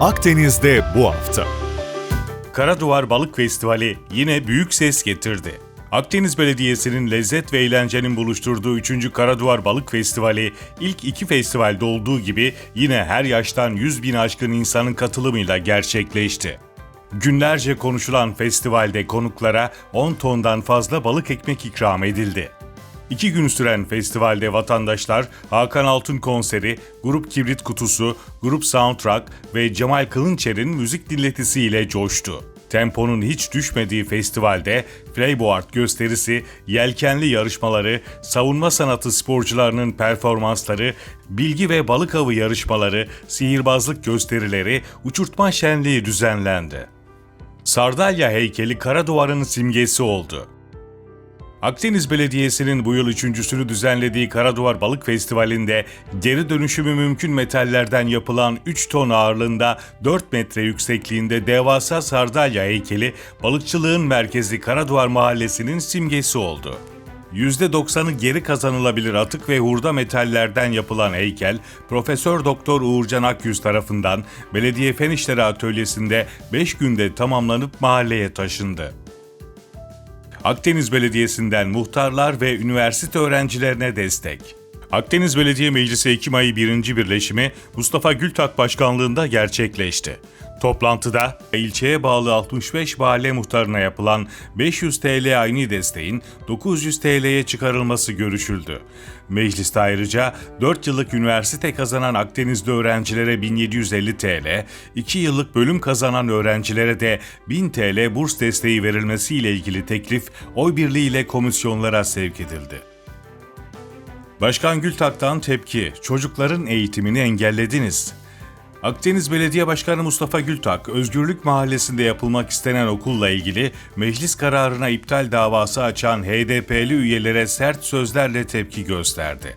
Akdeniz'de bu hafta. Karaduvar Balık Festivali yine büyük ses getirdi. Akdeniz Belediyesi'nin lezzet ve eğlencenin buluşturduğu 3. Karaduvar Balık Festivali ilk iki festivalde olduğu gibi yine her yaştan 100 bin aşkın insanın katılımıyla gerçekleşti. Günlerce konuşulan festivalde konuklara 10 tondan fazla balık ekmek ikram edildi. İki gün süren festivalde vatandaşlar Hakan Altun konseri, Grup Kibrit Kutusu, Grup Soundtrack ve Cemal Kılınçer'in müzik dinletisiyle coştu. Temponun hiç düşmediği festivalde Playboard gösterisi, yelkenli yarışmaları, savunma sanatı sporcularının performansları, bilgi ve balık avı yarışmaları, sihirbazlık gösterileri, uçurtma şenliği düzenlendi. Sardalya heykeli Karaduvar'ın simgesi oldu. Akdeniz Belediyesi'nin bu yıl üçüncüsünü düzenlediği Karaduvar Balık Festivali'nde geri dönüşümü mümkün metallerden yapılan 3 ton ağırlığında 4 metre yüksekliğinde devasa sardalya heykeli balıkçılığın merkezi Karaduvar Mahallesi'nin simgesi oldu. %90'ı geri kazanılabilir atık ve hurda metallerden yapılan heykel, Profesör Doktor Uğurcan Akyüz tarafından Belediye Fen İşleri Atölyesi'nde 5 günde tamamlanıp mahalleye taşındı. Akdeniz Belediyesi'nden muhtarlar ve üniversite öğrencilerine destek. Akdeniz Belediye Meclisi Ekim ayı 1. birleşimi Mustafa Gültak başkanlığında gerçekleşti. Toplantıda ilçeye bağlı 65 mahalle muhtarına yapılan 500 TL aynı desteğin 900 TL'ye çıkarılması görüşüldü. Mecliste ayrıca 4 yıllık üniversite kazanan Akdenizli öğrencilere 1750 TL, 2 yıllık bölüm kazanan öğrencilere de 1000 TL burs desteği verilmesiyle ilgili teklif oy birliğiyle komisyonlara sevk edildi. Başkan Gültak'tan tepki, çocukların eğitimini engellediniz. Akdeniz Belediye Başkanı Mustafa Gültak, Özgürlük Mahallesi'nde yapılmak istenen okulla ilgili meclis kararına iptal davası açan HDP'li üyelere sert sözlerle tepki gösterdi.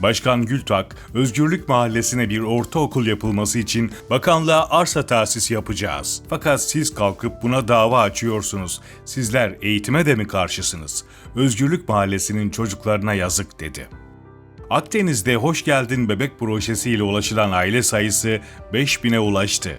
Başkan Gültak, Özgürlük Mahallesi'ne bir ortaokul yapılması için bakanlığa arsa tahsis yapacağız. Fakat siz kalkıp buna dava açıyorsunuz. Sizler eğitime de mi karşısınız? Özgürlük Mahallesi'nin çocuklarına yazık dedi. Akdeniz'de Hoş Geldin Bebek projesiyle ulaşılan aile sayısı 5000'e ulaştı.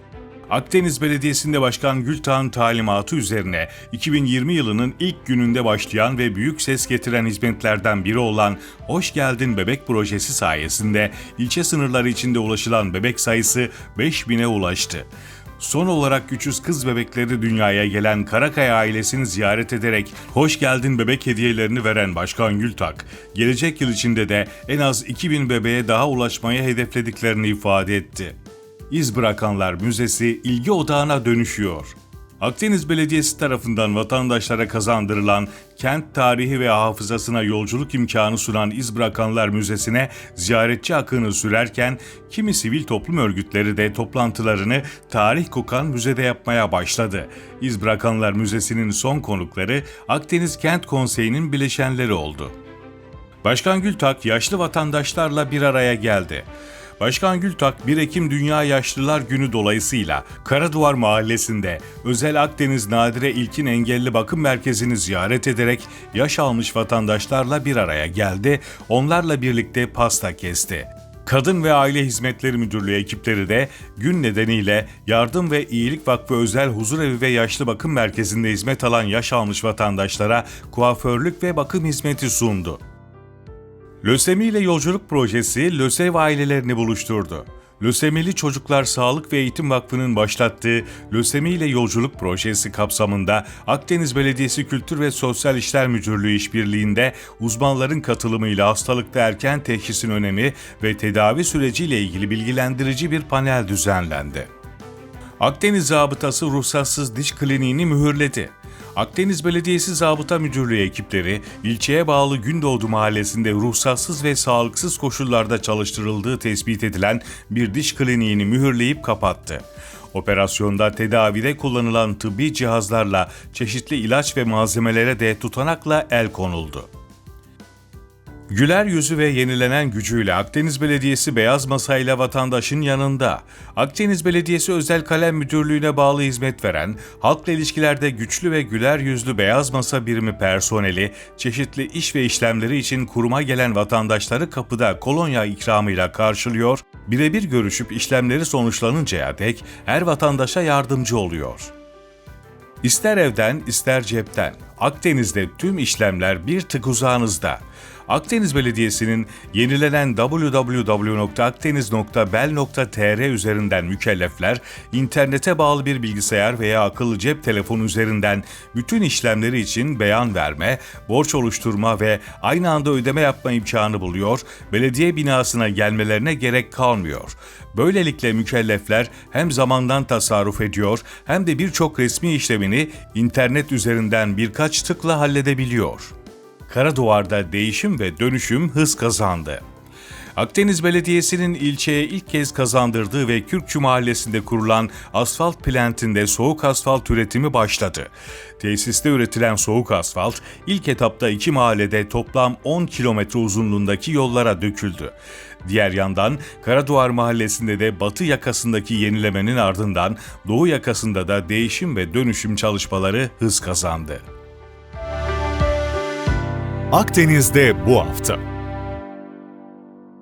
Akdeniz Belediyesi'nde Başkan Gültağ'ın talimatı üzerine 2020 yılının ilk gününde başlayan ve büyük ses getiren hizmetlerden biri olan Hoş Geldin Bebek projesi sayesinde ilçe sınırları içinde ulaşılan bebek sayısı 5000'e ulaştı. Son olarak 300 kız bebekleri dünyaya gelen Karakaya ailesini ziyaret ederek hoş geldin bebek hediyelerini veren Başkan Gültak, gelecek yıl içinde de en az 2000 bebeğe daha ulaşmayı hedeflediklerini ifade etti. İz Bırakanlar Müzesi ilgi odağına dönüşüyor. Akdeniz Belediyesi tarafından vatandaşlara kazandırılan kent tarihi ve hafızasına yolculuk imkanı sunan İz Bırakanlar Müzesi'ne ziyaretçi akını sürerken kimi sivil toplum örgütleri de toplantılarını tarih kokan müzede yapmaya başladı. İz Bırakanlar Müzesi'nin son konukları Akdeniz Kent Konseyi'nin bileşenleri oldu. Başkan Gültak yaşlı vatandaşlarla bir araya geldi. Başkan Gültak 1 Ekim Dünya Yaşlılar Günü dolayısıyla Karaduvar Mahallesi'nde Özel Akdeniz Nadire İlkin Engelli Bakım Merkezi'ni ziyaret ederek yaş almış vatandaşlarla bir araya geldi, onlarla birlikte pasta kesti. Kadın ve Aile Hizmetleri Müdürlüğü ekipleri de gün nedeniyle Yardım ve İyilik Vakfı Özel Huzurevi ve Yaşlı Bakım Merkezi'nde hizmet alan yaş almış vatandaşlara kuaförlük ve bakım hizmeti sundu. Lösemi ile Yolculuk Projesi LÖSEV ailelerini buluşturdu. Lösemili Çocuklar Sağlık ve Eğitim Vakfı'nın başlattığı Lösemi ile Yolculuk Projesi kapsamında Akdeniz Belediyesi Kültür ve Sosyal İşler Müdürlüğü işbirliğinde uzmanların katılımıyla hastalıkta erken teşhisin önemi ve tedavi süreciyle ilgili bilgilendirici bir panel düzenlendi. Akdeniz Zabıtası ruhsatsız diş kliniğini mühürledi. Akdeniz Belediyesi Zabıta Müdürlüğü ekipleri ilçeye bağlı Gündoğdu Mahallesi'nde ruhsatsız ve sağlıksız koşullarda çalıştırıldığı tespit edilen bir diş kliniğini mühürleyip kapattı. Operasyonda tedavide kullanılan tıbbi cihazlarla çeşitli ilaç ve malzemelere de tutanakla el konuldu. Güler yüzü ve yenilenen gücüyle Akdeniz Belediyesi beyaz masayla vatandaşın yanında. Akdeniz Belediyesi Özel Kalem Müdürlüğü'ne bağlı hizmet veren, halkla ilişkilerde güçlü ve güler yüzlü beyaz masa birimi personeli, çeşitli iş ve işlemleri için kuruma gelen vatandaşları kapıda kolonya ikramıyla karşılıyor, birebir görüşüp işlemleri sonuçlanıncaya dek her vatandaşa yardımcı oluyor. İster evden ister cepten. Akdeniz'de tüm işlemler bir tık uzağınızda. Akdeniz Belediyesi'nin yenilenen www.akdeniz.bel.tr üzerinden mükellefler, internete bağlı bir bilgisayar veya akıllı cep telefonu üzerinden bütün işlemleri için beyan verme, borç oluşturma ve aynı anda ödeme yapma imkanı buluyor, belediye binasına gelmelerine gerek kalmıyor. Böylelikle mükellefler hem zamandan tasarruf ediyor hem de birçok resmi işlemini internet üzerinden birkaç tıkla halledebiliyor. Karaduvar'da değişim ve dönüşüm hız kazandı. Akdeniz Belediyesi'nin ilçeye ilk kez kazandırdığı ve Kürkçü Mahallesi'nde kurulan asfalt plantinde soğuk asfalt üretimi başladı. Tesiste üretilen soğuk asfalt ilk etapta iki mahallede toplam 10 kilometre uzunluğundaki yollara döküldü. Diğer yandan Karaduvar Mahallesi'nde de batı yakasındaki yenilemenin ardından doğu yakasında da değişim ve dönüşüm çalışmaları hız kazandı. Akdeniz'de bu hafta.